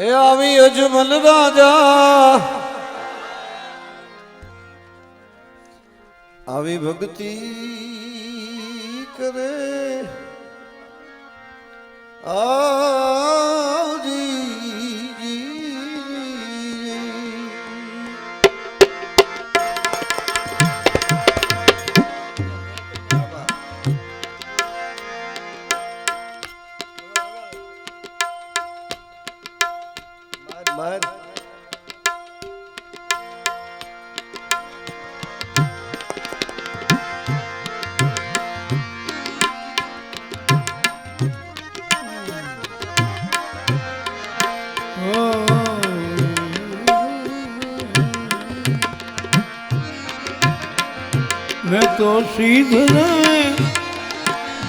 એ આવી અજમલ રાજા. આવી ભક્તિ કરે. આ તો સીધ ને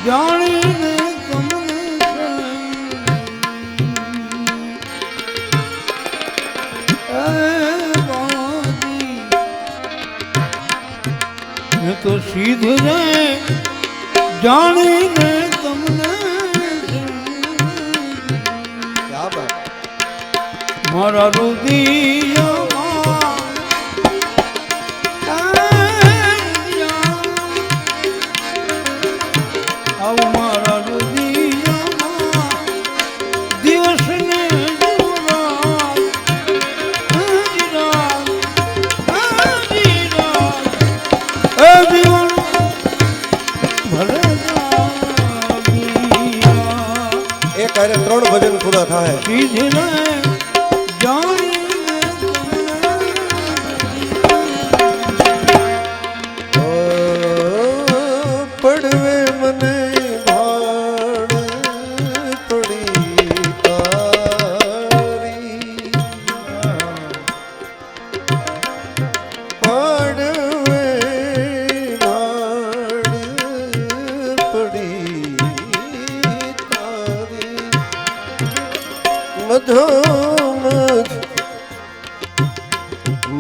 જાણીને તમને તો સીધ ને જાણીને તમને મારા રુદિયા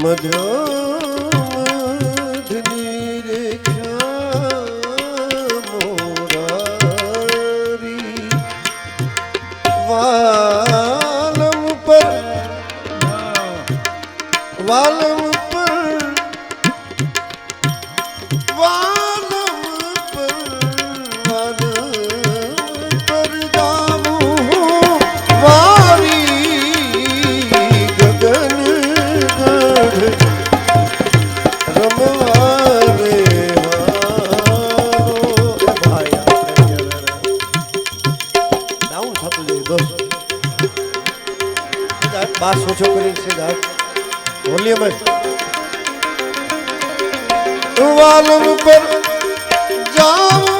मधुर પડે વાલ ઉપર જાવ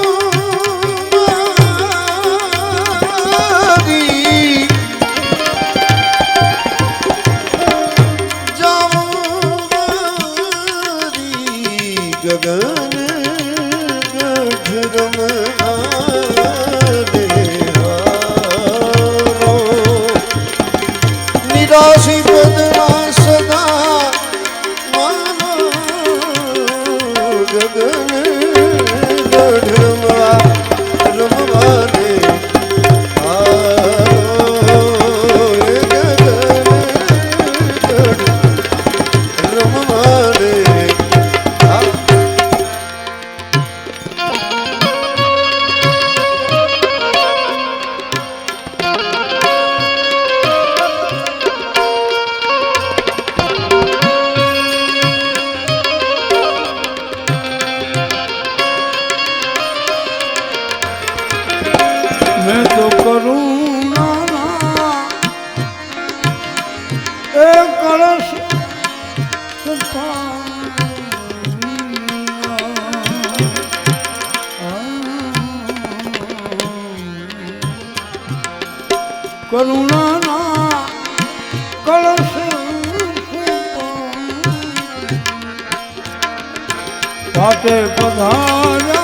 তাতে প্রধান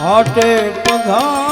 હાટે પધાર્યા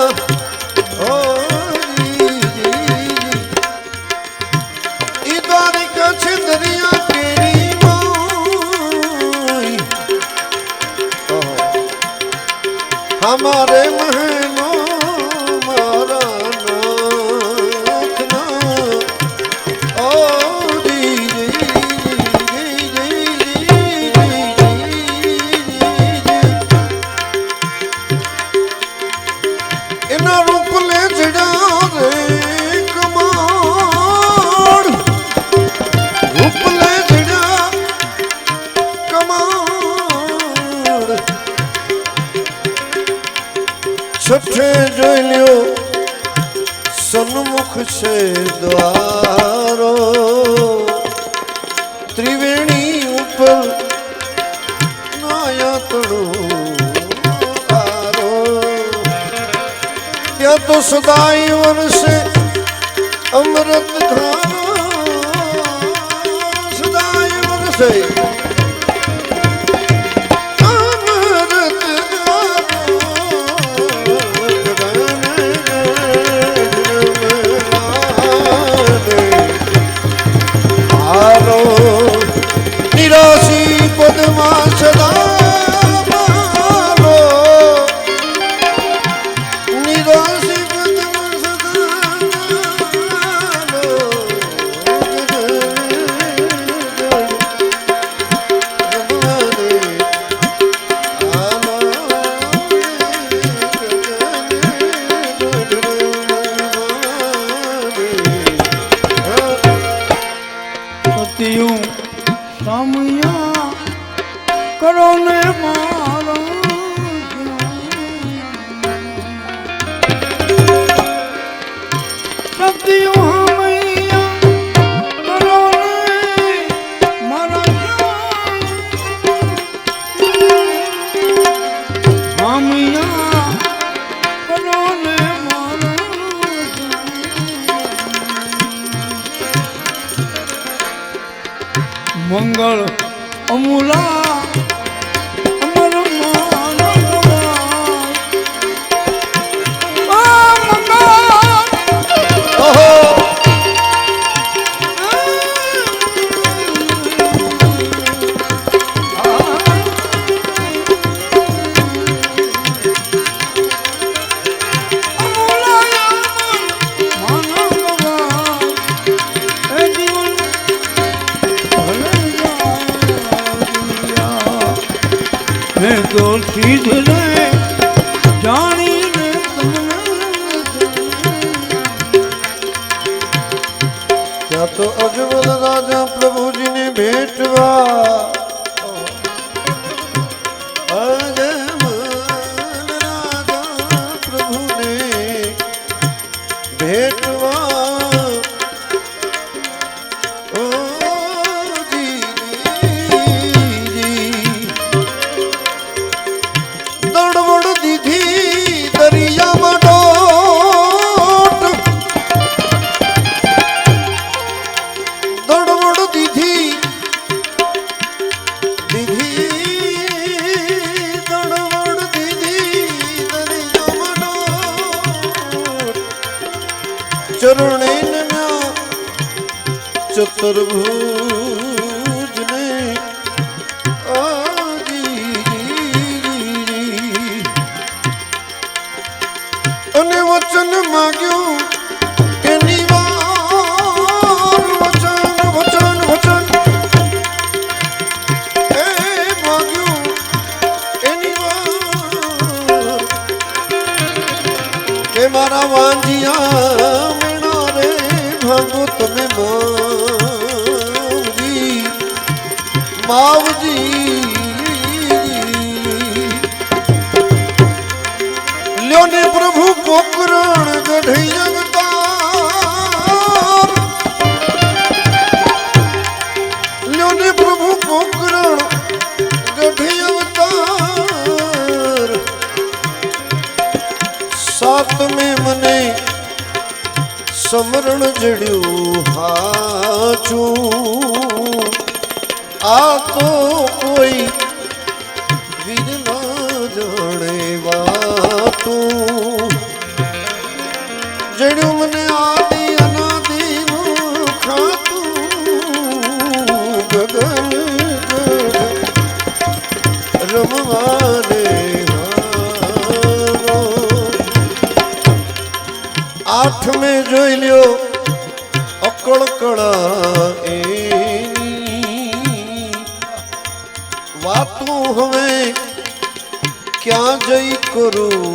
તો ભાગો તમે માવજી. માવજી જોઈ લ્યો. અકળ કળા એની વાતું હવે ક્યાં જઈ કરું?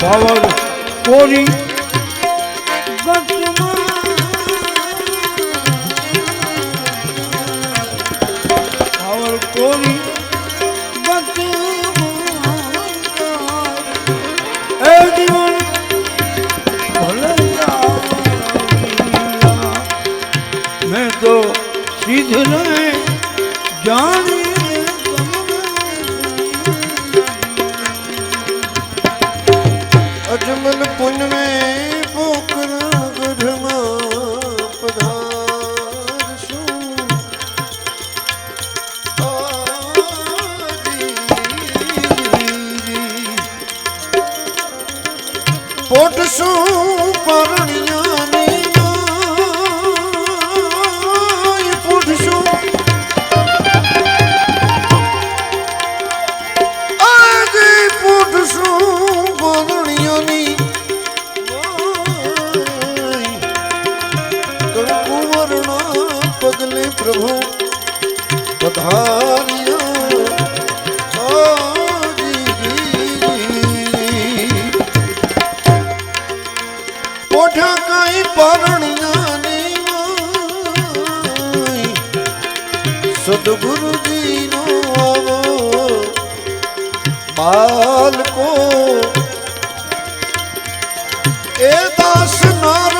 ભાવ કોરી પોટ શું પરણ્યો. ਇਹ ਦਾਸ ਨਾਮ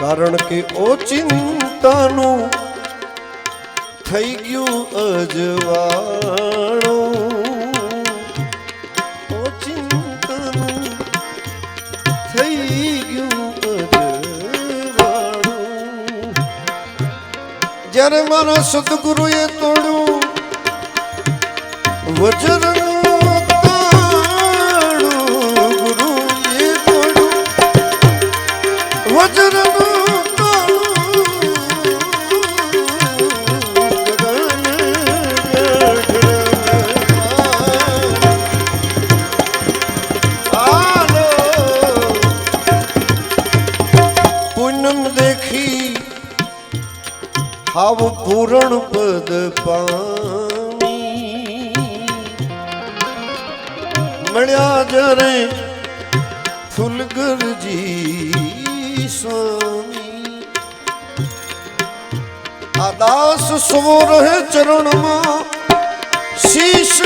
કારણ કે ઓ ચિંતાનું થઈ ગયું અજવાણું ઓ ચિંતાનું થઈ ગયું અજવાણું જ્યારે મારા સદગુરુએ તોડ્યું વજ્ર ਜਨਮ ਦੇਖੀ, ਹਵ ਪੂਰਨ ਪਦ ਪਾਣੀ ਮਿਲਿਆ ਜਰੇ ਫੁਲਗਰ ਜੀ ਸੁਆਮੀ। ਆਦਾਸ ਸੋ ਰਹੇ ਚਰਨ ਮਾ ਸੀਸ